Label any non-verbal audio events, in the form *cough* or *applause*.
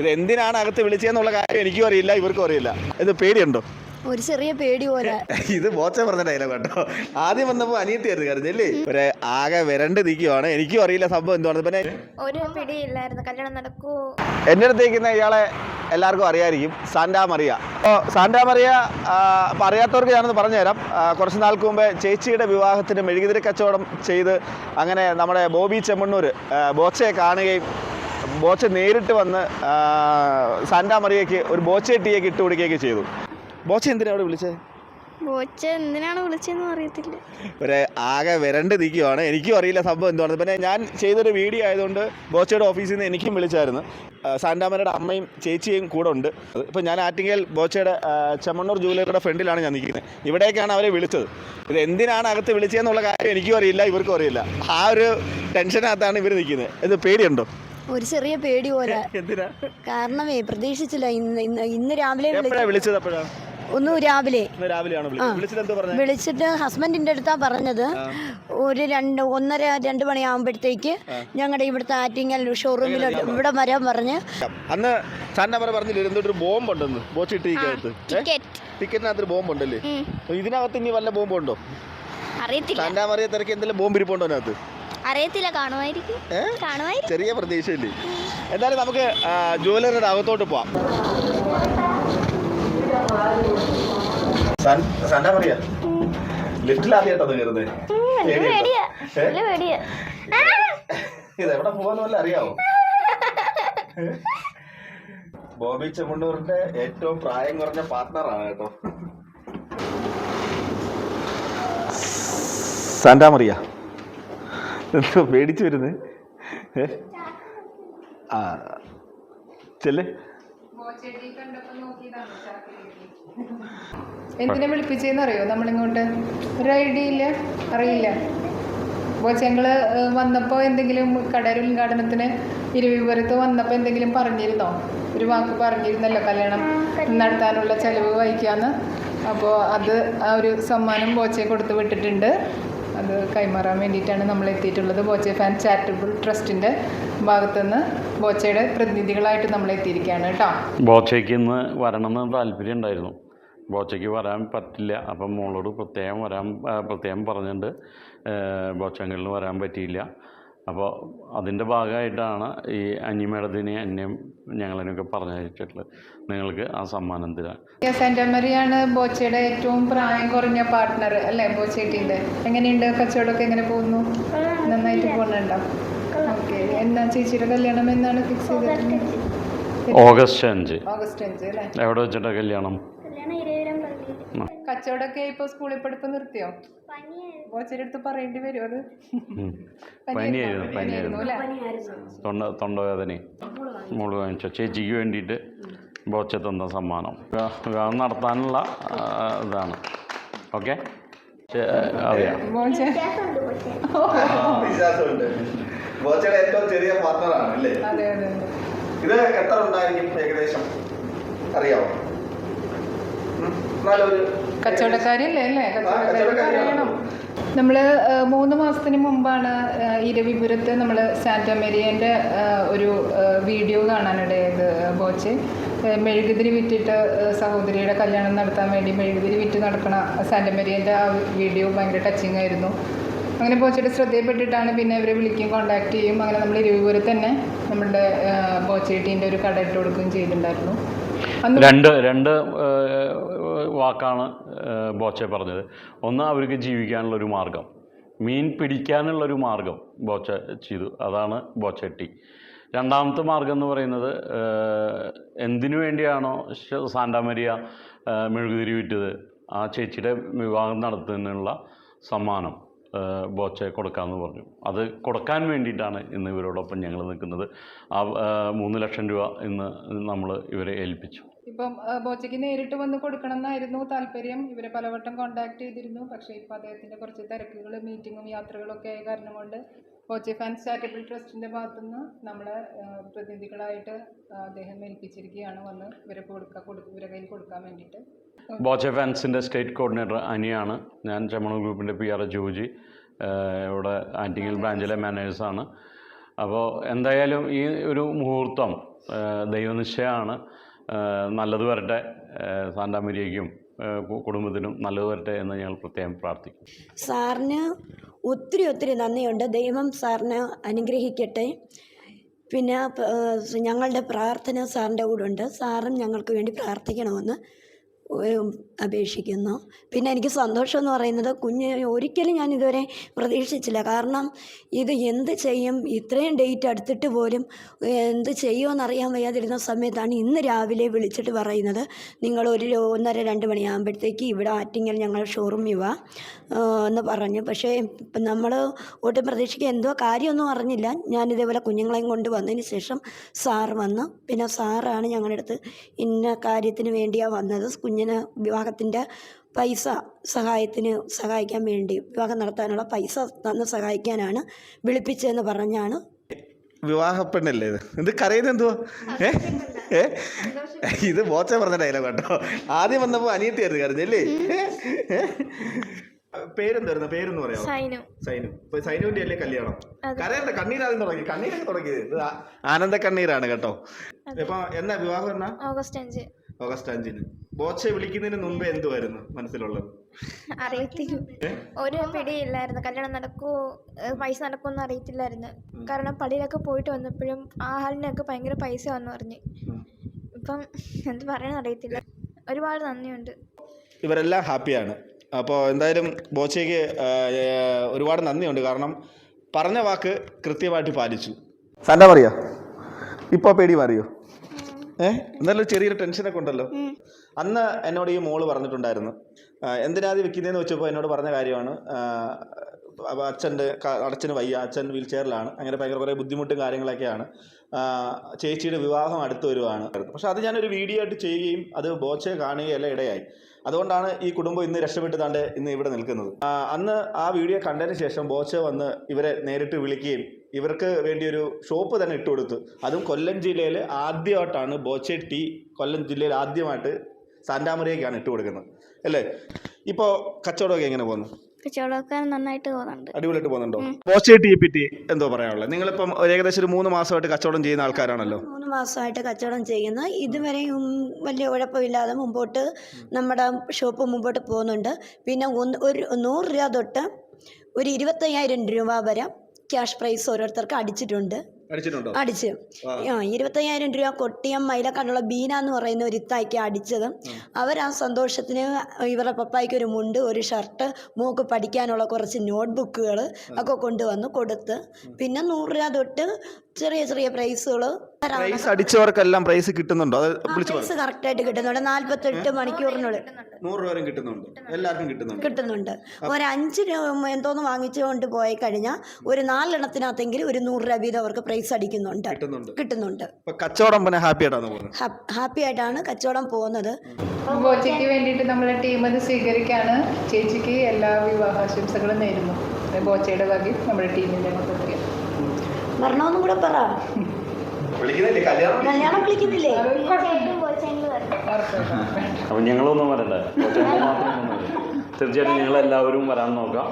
ഇത് എന്തിനാണ് അകത്ത് വിളിച്ചതെന്നുള്ള കാര്യം എനിക്കും അറിയില്ല ഇവർക്കും അറിയില്ല. ഇത് പേടിയുണ്ടോ? ഒരു ചെറിയ പേടി പോലെ. *laughs* ഇത് ബോച്ച പറഞ്ഞ ഡയലോഗ് കേട്ടോ ആദ്യം വന്നപ്പോ അനിയത്തിയായിരുന്നു കരുതല്ലേ ഒരു ആകെ വരണ്ട് നിൽക്കുവാണ് എനിക്കും അറിയില്ല സംഭവം എന്തുവാണ് പിന്നെ ഒരു പിടിയില്ലായിരുന്നു. കല്യാണം നടക്കൂ എന്റെ അടുത്തേക്കുന്ന ഇയാളെ എല്ലാവർക്കും അറിയായിരിക്കും. Santa Maria. അപ്പോൾ സാന്റാ മറിയ അപ്പോൾ അറിയാത്തവർക്ക് ഞാനൊന്ന് പറഞ്ഞുതരാം. കുറച്ച് നാൾക്ക് മുമ്പ് ചേച്ചിയുടെ വിവാഹത്തിന് മെഴുകുതിരി കച്ചവടം ചെയ്ത് അങ്ങനെ നമ്മുടെ ബോബി ചെമ്മണ്ണൂർ ബോച്ചയെ കാണുകയും ബോച്ച നേരിട്ട് വന്ന് സാന്റാ മറിയയ്ക്ക് ഒരു ബോച്ചെ ടീയൊക്കെ ഇട്ട് കൊടുക്കുകയൊക്കെ ചെയ്തു. ബോച്ച എന്തിനാ അവിടെ വിളിച്ചേ? ബോച്ച എന്തിനാണ് വിളിച്ചതെന്ന് അറിയത്തില്ല. ഒരു ആകെ വരണ്ട് നിൽക്കുവാണ് എനിക്കും അറിയില്ല സംഭവം എന്തുവാണ് പിന്നെ ഞാൻ ചെയ്തൊരു വീഡിയോ ആയതുകൊണ്ട് ബോച്ചയുടെ ഓഫീസിൽ നിന്ന് എനിക്കും വിളിച്ചായിരുന്നു. ആ, അമ്മയും ചേച്ചിയും കൂടെ ഉണ്ട്. ഇപ്പോൾ ഞാൻ ആറ്റിങ്ങൽ ബോച്ചയുടെ ചെമ്മണ്ണൂർ ജൂവലറിയുടെ ഫ്രണ്ടിലാണ് ഞാൻ നിൽക്കുന്നത്. ഇവിടേക്കാണ് അവരെ വിളിച്ചത്. ഇത് എന്തിനാണ് അകത്ത് വിളിച്ചതെന്നുള്ള കാര്യം എനിക്കും അറിയില്ല ഇവർക്കും അറിയില്ല. ആ ഒരു ടെൻഷനകത്താണ് ഇവർ നിൽക്കുന്നത്. ഇത് പേടിയുണ്ടോ? ഒരു ചെറിയ പേടി പോലെ. എന്തിനാ? കാരണമേ പ്രതീക്ഷിച്ചില്ല. ഇന്ന് ഇന്ന് രാവിലെ വിളിച്ചത്? എപ്പോഴാണ് ഒന്ന് രാവിലെ. ഇന്ന് രാവിലെയാണ് വിളിച്ചത് വിളിച്ചിട്ട് ഹസ്ബൻഡിന്റെ അടുത്താ പറഞ്ഞത്. ഒരു രണ്ട് ഒന്നര രണ്ട് മണിയാകുമ്പോഴത്തേക്ക് ഞങ്ങളുടെ ഇവിടുത്തെ ആറ്റിങ്ങൽ ഷോറൂമിൽ ഇവിടെ വരാൻ പറഞ്ഞ്. അന്ന് പറഞ്ഞില്ലേ പറഞ്ഞില്ല എന്തൊരു ബോംബ് ഉണ്ടെന്ന് ബോച്ചിട്ടിക്കകത്ത് ടിക്കറ്റ് ടിക്കറ്റിനകത്ത് ബോംബ് ഉണ്ടല്ലേ ഇതിനകത്ത് ഇനി വല്ല ബോംബ് ഉണ്ടോ അറിയത്തില്ല സാന്റാമറിയ തിരക്ക് എന്തെങ്കിലും ബോംബ് ഇരിപ്പുണ്ടോ അതിനകത്ത്? അറിയത്തില്ല കാണുമായിരിക്കും. കാണുമായിരിക്കും. ചെറിയ പ്രതീക്ഷയില്ലേ? എന്തായാലും നമുക്ക് ജുവലറിയുടെ അകത്തോട്ട് പോവാം. ലിഫ്റ്റിൽ ആദ്യമായിട്ടാണ് കയറുന്നത്! ഇത് എവിടെ വല്ല അറിയാവോ? ബോബി ചെമ്മണ്ണൂറിന്റെ ഏറ്റവും പ്രായം കുറഞ്ഞ പാർട്ട്ണറാണ് കേട്ടോ. സാന്റാമറിയ എന്തോ പേടിച്ചു വരുന്നത്? ആ ചെല്ലേ. എന്തിനാ വിളിപ്പിച്ചെന്ന് അറിയോ? നമ്മളിങ്ങോട്ട് ഒരു ഐഡിയ ഇല്ല. അറിയില്ല. അപ്പോൾ ഞങ്ങൾ വന്നപ്പോൾ എന്തെങ്കിലും കടയുടെ ഉദ്ഘാടനത്തിന് ഇരുവിപുരത്ത് വന്നപ്പോൾ എന്തെങ്കിലും പറഞ്ഞിരുന്നോ? ഒരു വാക്ക് പറഞ്ഞിരുന്നല്ലോ കല്യാണം നടത്താനുള്ള ചെലവ് വഹിക്കാന്ന്. അപ്പോൾ അത് ആ ഒരു സമ്മാനം ബോച്ചയെ കൊടുത്ത് വിട്ടിട്ടുണ്ട്. അത് കൈമാറാൻ വേണ്ടിയിട്ടാണ് നമ്മൾ എത്തിയിട്ടുള്ളത് ബോച്ചെ ഫാൻ ചാരിറ്റബിൾ ട്രസ്റ്റിന്റെ ഭാഗത്തുനിന്ന് ബോച്ചയുടെ പ്രതിനിധികളായിട്ട് നമ്മൾ എത്തിയിരിക്കുകയാണ് കേട്ടോ. ബോച്ചയ്ക്ക് ഇന്ന് വരണമെന്ന് താല്പര്യം ഉണ്ടായിരുന്നു. ബോച്ചയ്ക്ക് വരാൻ പറ്റില്ല. അപ്പം മോളോട് പ്രത്യേകം വരാൻ പ്രത്യേകം പറഞ്ഞിട്ടുണ്ട്. ബോച്ചങ്ങളിൽ വരാൻ പറ്റിയില്ല. അപ്പോൾ അതിന്റെ ഭാഗമായിട്ടാണ് ഈ അന്യമേടത്തിനെ അന്യം ഞങ്ങളതിനൊക്കെ പറഞ്ഞയച്ചിട്ടുള്ളത്. നിങ്ങൾക്ക് ആ സമ്മാനം തരാൻ മരിയാണ് ബോച്ചയുടെ ഏറ്റവും പ്രായം കുറഞ്ഞ പാർട്ട്ണർ അല്ലേ ബോച്ചേട്ടിന്റെ എങ്ങനെയുണ്ട്? കച്ചവടമൊക്കെ എങ്ങനെ പോകുന്നു? നന്നായിട്ട് പോകുന്നുണ്ടോ? ഓക്കെ. എന്നാ ചേച്ചിയുടെ കല്യാണം എന്നാണ് ഫിക്സ് ചെയ്തിട്ടുള്ളത്? ഓഗസ്റ്റ് അഞ്ച്. ഓഗസ്റ്റ് അഞ്ച് അല്ലേ? എവിടെ വെച്ചിട്ടാണ് കല്യാണം? കല്യാണം ഇരുവരും പള്ളിയിൽ കച്ചവടമൊക്കെ ഇപ്പോൾ സ്കൂളിൽ പഠിപ്പ് നിർത്തിയോ? അടുത്ത് പറയേണ്ടി വരും അത് പനിയായിരുന്നു. പനിയായിരുന്നു അല്ലേ? തൊണ്ട തൊണ്ടവേദന. മോൾ വാങ്ങിച്ച. ചേച്ചിക്ക് വേണ്ടിയിട്ട് ബോച്ച തന്ന സമ്മാനം. വിവാ- വിവാഹം നടത്താനുള്ള ഇതാണ്. ഓക്കെ? അറിയാം. ബോച്ചയുടെ ഏറ്റവും ചെറിയ പാർട്ട്ണറാണ് അല്ലേ അതെ അതെ അതെ. ഇത് എത്ര ഉണ്ടായിരിക്കും ഏകദേശം? കച്ചവടക്കാരല്ലേ അല്ലേ? കച്ചവടക്കാരി. നമ്മൾ മൂന്ന് മാസത്തിന് മുമ്പാണ് ഇരവിപുരത്ത് നമ്മൾ സാന്റമേരിയന്റെ ഒരു വീഡിയോ കാണാനിടയത് ബോച്ച്. മെഴുകുതിരി വിറ്റിട്ട് സഹോദരിയുടെ കല്യാണം നടത്താൻ വേണ്ടി മെഴുകുതിരി വിറ്റ് നടക്കണ സാന്റമേരിയന്റെ ആ വീഡിയോ ഭയങ്കര ടച്ചിങ് ആയിരുന്നു. അങ്ങനെ ബോച്ചയുടെ ശ്രദ്ധയിൽപ്പെട്ടിട്ടാണ് പിന്നെ ഇവരെ വിളിക്കും കോൺടാക്ട് ചെയ്യും. അങ്ങനെ നമ്മൾ ഇരവിപുരത്ത് തന്നെ നമ്മളുടെ ബോച്ചേട്ടീന്റെ ഒരു കട ഇട്ട് കൊടുക്കുകയും ചെയ്തിട്ടുണ്ടായിരുന്നു. രണ്ട് രണ്ട് വാക്കാണ് ബോച്ചെ പറഞ്ഞത്. ഒന്ന് അവർക്ക് ജീവിക്കാനുള്ളൊരു മാർഗം. മീൻ പിടിക്കാനുള്ളൊരു മാർഗം ബോച്ച ചെയ്തു. അതാണ് ബോച്ചട്ടി രണ്ടാമത്തെ മാർഗം എന്ന് പറയുന്നത് എന്തിനു വേണ്ടിയാണോ സാന്റാമരിയ മെഴുകുതിരി വിറ്റത്? ആ ചേച്ചിയുടെ വിവാഹം നടത്തുന്നതിനുള്ള സമ്മാനം ബോച്ചെ കൊടുക്കാമെന്ന് പറഞ്ഞു. അത് കൊടുക്കാൻ വേണ്ടിയിട്ടാണ് ഇന്ന് ഇവരോടൊപ്പം ഞങ്ങൾ നിൽക്കുന്നത്. ആ മൂന്ന് ലക്ഷം രൂപ ഇന്ന് നമ്മൾ ഇവരെ ഏൽപ്പിച്ചു. ഇപ്പം ബോച്ചയ്ക്ക് നേരിട്ട് വന്ന് കൊടുക്കണം എന്നായിരുന്നു താല്പര്യം. ഇവരെ പലവട്ടം കോണ്ടാക്ട് ചെയ്തിരുന്നു. പക്ഷേ ഇപ്പോൾ അദ്ദേഹത്തിന്റെ കുറച്ച് തിരക്കുകൾ മീറ്റിങ്ങും യാത്രകളൊക്കെ ആയ കാരണം കൊണ്ട് ബോച്ചെ ഫാൻസ് ചാരിറ്റബിൾ ട്രസ്റ്റിന്റെ ഭാഗത്തുനിന്ന് നമ്മളെ പ്രതിനിധികളായിട്ട് അദ്ദേഹം ഏൽപ്പിച്ചിരിക്കുകയാണ്. വന്ന് ഇവരെ കൊടുക്കാൻ കൊടുക്കുക ഇവരെ കയ്യിൽ കൊടുക്കാൻ വേണ്ടിയിട്ട്. ബോച്ച ഫാൻസിന്റെ സ്റ്റേറ്റ് കോർഡിനേറ്റർ അനിയാണ്. ഞാൻ ചമണ ഗ്രൂപ്പിന്റെ പി ആർ ജോജി ഇവിടെ ആന്റിങ്ങൽ ബ്രാഞ്ചിലെ മാനേജേഴ്സാണ് അപ്പോൾ എന്തായാലും ഈ ഒരു മുഹൂർത്തം ദൈവനിശ്ചയമാണ്. നല്ലത് വരട്ടെ. ആ, സാന്റാമരിയയ്ക്കും കുടുംബത്തിനും നല്ലത് വരട്ടെ എന്ന് ഞങ്ങൾ പ്രത്യേകം പ്രാർത്ഥിക്കും സാറിന് ഒത്തിരി ഒത്തിരി നന്ദിയുണ്ട്. ദൈവം സാറിനെ അനുഗ്രഹിക്കട്ടെ. പിന്നെ ഞങ്ങളുടെ പ്രാർത്ഥന സാറിന്റെ കൂടെ ഉണ്ട്. സാറും ഞങ്ങൾക്ക് വേണ്ടി പ്രാർത്ഥിക്കണമെന്ന് അപേക്ഷിക്കുന്നു. പിന്നെ എനിക്ക് സന്തോഷം എന്ന് പറയുന്നത് കുഞ്ഞ് ഒരിക്കലും ഞാൻ ഇതുവരെ പ്രതീക്ഷിച്ചില്ല. കാരണം ഇത് എന്ത് ചെയ്യും? ഇത്രയും ഡേറ്റ് അടുത്തിട്ട് പോലും എന്ത് ചെയ്യുമെന്ന് അറിയാൻ വയ്യാതിരുന്ന സമയത്താണ് ഇന്ന് രാവിലെ വിളിച്ചിട്ട് പറയുന്നത്. നിങ്ങൾ ഒരു ഒന്നര രണ്ട് മണിയാകുമ്പോഴത്തേക്ക് ഇവിടെ ആറ്റിങ്ങൽ ഞങ്ങൾ ഷോറൂമിവ എന്ന് പറഞ്ഞു. പക്ഷേ നമ്മൾ ഒട്ടും പ്രതീക്ഷിക്കുക എന്തോ കാര്യമൊന്നും അറിഞ്ഞില്ല. ഞാൻ ഇതേപോലെ കുഞ്ഞുങ്ങളെയും കൊണ്ട് വന്നതിന് ശേഷം സാർ വന്നു. പിന്നെ സാറാണ് ഞങ്ങളുടെ അടുത്ത് ഇന്ന കാര്യത്തിന് വേണ്ടിയാണ് വന്നത്. കുഞ്ഞിന് വിവാഹത്തിന്റെ പൈസ സഹായത്തിന് സഹായിക്കാൻ വേണ്ടി വിവാഹം നടത്താനുള്ള പൈസ തന്ന് സഹായിക്കാനാണ് വിളിപ്പിച്ചതെന്ന് പറഞ്ഞാണ്. വിവാഹപ്പെണ്ണല്ലേ ഇത്? ഇത് കരയുന്നത് എന്തുവാ? ഏ? ഏ? ഇത് ബോച്ച പറഞ്ഞ ഡയലോഗ് കേട്ടോ ആദ്യം വന്നപ്പോൾ അനിയത്തിയായിരുന്നു കരഞ്ഞല്ലേ പേരെന്തായിരുന്നു? പേരെന്ന് പറയാം സൈനു. സൈനു. ഇപ്പൊ സൈനുവിന്റെ അല്ലേ കല്യാണം? കരയണ്ട കണ്ണീരാദ്യം തുടങ്ങി. കണ്ണീരൊക്കെ തുടങ്ങിയത് ആനന്ദ കണ്ണീരാണ് കേട്ടോ. ഇപ്പൊ എന്നാ വിവാഹം എന്നാ? ഓഗസ്റ്റ് അഞ്ച്. ഓഗസ്റ്റ് അഞ്ചിന്. ബോച്ചെ വിളിക്കുന്നതിന് മുമ്പേ എന്തുവായിരുന്നു മനസ്സിലുള്ളത്? അറിയത്തില്ല. ഒരു പിടിയില്ലായിരുന്നു. കല്യാണം നടക്കൂ പൈസ നടക്കുമെന്ന് അറിയത്തില്ലായിരുന്നു. കാരണം പള്ളിയിലൊക്കെ പോയിട്ട് വന്നപ്പോഴും ആ ഹാളിനൊക്കെ ഭയങ്കര പൈസ വന്നു പറഞ്ഞ്. ഇപ്പം എന്ത് പറയണ അറിയത്തില്ല. ഒരുപാട് നന്ദിയുണ്ട്. ഇവരെല്ലാം ഹാപ്പിയാണ്. അപ്പോൾ എന്തായാലും ബോച്ചയ്ക്ക് ഒരുപാട് നന്ദിയുണ്ട്. കാരണം പറഞ്ഞ വാക്ക് കൃത്യമായിട്ട് പാലിച്ചു. സാന്റാ പറയാ ഇപ്പോൾ പേടി മാറിയോ? എന്നാലും ചെറിയൊരു ടെൻഷനൊക്കെ ഉണ്ടല്ലോ. അന്ന് എന്നോട് ഈ മോൾ പറഞ്ഞിട്ടുണ്ടായിരുന്നു. എന്തിനാ വെക്കുന്നതെന്ന് വെച്ചപ്പോൾ എന്നോട് പറഞ്ഞ കാര്യമാണ്. അച്ഛന്റെ അച്ഛന്റെ അച്ഛന് വയ്യ അച്ഛൻ വീൽ ചെയറിലാണ് അങ്ങനെ ഭയങ്കര കുറേ ബുദ്ധിമുട്ടും കാര്യങ്ങളൊക്കെയാണ്. ചേച്ചിയുടെ വിവാഹം അടുത്ത് വരുവാണ്. പക്ഷെ അത് ഞാനൊരു വീഡിയോ ആയിട്ട് ചെയ്യുകയും അത് ബോച്ചെ കാണുകയല്ല ഇടയായി. അതുകൊണ്ടാണ് ഈ കുടുംബം ഇന്ന് രക്ഷപ്പെട്ട് താണ്ട് ഇന്ന് ഇവിടെ നിൽക്കുന്നത്. അന്ന് ആ വീഡിയോ കണ്ടതിന് ശേഷം ബോച്ചെ വന്ന് ഇവരെ നേരിട്ട് വിളിക്കുകയും ഇവർക്ക് വേണ്ടി ഒരു ഷോപ്പ് തന്നെ ഇട്ട് കൊടുത്തു. അതും കൊല്ലം ജില്ലയിൽ ആദ്യമായിട്ടാണ് ബോച്ചെ ടീ കൊല്ലം ജില്ലയിൽ ആദ്യമായിട്ട് സാന്റാമറിയയ്ക്കാണ് ഇട്ട് കൊടുക്കുന്നത്. അല്ലേ? ഇപ്പോൾ കച്ചവടമൊക്കെ എങ്ങനെ പോകുന്നു? കച്ചവടമൊക്കെ നന്നായിട്ട് പോകുന്നുണ്ട്. അടിപൊളിയായിട്ട് പോകുന്നുണ്ടോ? ബോച്ചെ ടീയെ പറ്റി എന്തോ പറയാനുള്ളത്? നിങ്ങളിപ്പം ഒരു ഏകദേശം ഒരു മൂന്ന് മാസമായിട്ട് കച്ചവടം ചെയ്യുന്ന ആൾക്കാരാണല്ലോ. മൂന്ന് മാസമായിട്ട് കച്ചവടം ചെയ്യുന്നു. ഇതുവരെയും വലിയ കുഴപ്പമില്ലാതെ മുമ്പോട്ട് നമ്മുടെ ഷോപ്പ് മുമ്പോട്ട് പോകുന്നുണ്ട്. പിന്നെ ഒന്ന് ഒരു നൂറ് രൂപ തൊട്ട് ഒരു ഇരുപത്തയ്യായിരം രൂപ വരെ ക്യാഷ് പ്രൈസ് ഓരോരുത്തർക്ക് അടിച്ചിട്ടുണ്ട്. അടിച്ചിട്ടുണ്ടോ? അടിച്ച്. ആ. ഇരുപത്തയ്യായിരം രൂപ കൊട്ടിയം മൈലക്കാടുള്ള ബീന എന്ന് പറയുന്ന ഒരു ഇത്തായിക്ക് അടിച്ചത്. അവർ ആ സന്തോഷത്തിന് ഇവരുടെ പപ്പായ്ക്ക് ഒരു മുണ്ട് ഒരു ഷർട്ട് മൂക്ക് പഠിക്കാനുള്ള കുറച്ച് നോട്ട്ബുക്കുകൾ ഒക്കെ കൊണ്ടുവന്ന് കൊടുത്ത്. പിന്നെ നൂറ് രൂപ തൊട്ട് ചെറിയ ചെറിയ പ്രൈസുകൾ പ്രൈസ് അടിച്ചവർക്കെല്ലാം പ്രൈസ് കിട്ടുന്നുണ്ടോ? അത് വിളിച്ചു പ്രൈസ് കറക്റ്റായിട്ട് കിട്ടുന്നുണ്ട്. നാൽപ്പത്തെട്ട് മണിക്കൂറിനുള്ളിൽ. നൂറ് രൂപ വരെ കിട്ടുന്നുണ്ട്. എല്ലാവർക്കും കിട്ടുന്നുണ്ട്. കിട്ടുന്നുണ്ട്. ഒരു അഞ്ച് രൂപ എന്തോന്ന് വാങ്ങിച്ചുകൊണ്ട് പോയി കഴിഞ്ഞാൽ ഒരു നാലെണ്ണത്തിനകത്തെങ്കിലും ഒരു നൂറ് രൂപ വീതം അവർക്ക് പ്രൈസ് അടിക്കുന്നുണ്ട്. കിട്ടുന്നുണ്ട്. കിട്ടുന്നുണ്ട്. ഇപ്പൊ കച്ചവടം പിന്നെ ഹാപ്പി ആയിട്ടാണ് പോകുന്നത്? ഹാപ്പി ആയിട്ടാണ് കച്ചവടം പോകുന്നത്. ബോച്ചയ്ക്ക് വേണ്ടിയിട്ട് നമ്മളെ ടീം അത് സ്വീകരിക്കാണ്. ചേച്ചിക്ക് എല്ലാ വിവാഹാശംസകളും നേരുന്നു. ബോച്ചയുടെ ഭാഗ്യം നമ്മുടെ ടീമിന്റെ മൊത്തത്തിൽ. വരണമെന്നും കൂടെ പറ. *laughs* വിളിക്കുന്നില്ലേ? കല്യാണം കല്യാണം വിളിക്കുന്നില്ലേ? അപ്പൊ ഞങ്ങളൊന്നും വരണ്ടേ. തീർച്ചയായിട്ടും ഞങ്ങൾ എല്ലാവരും വരാൻ നോക്കാം.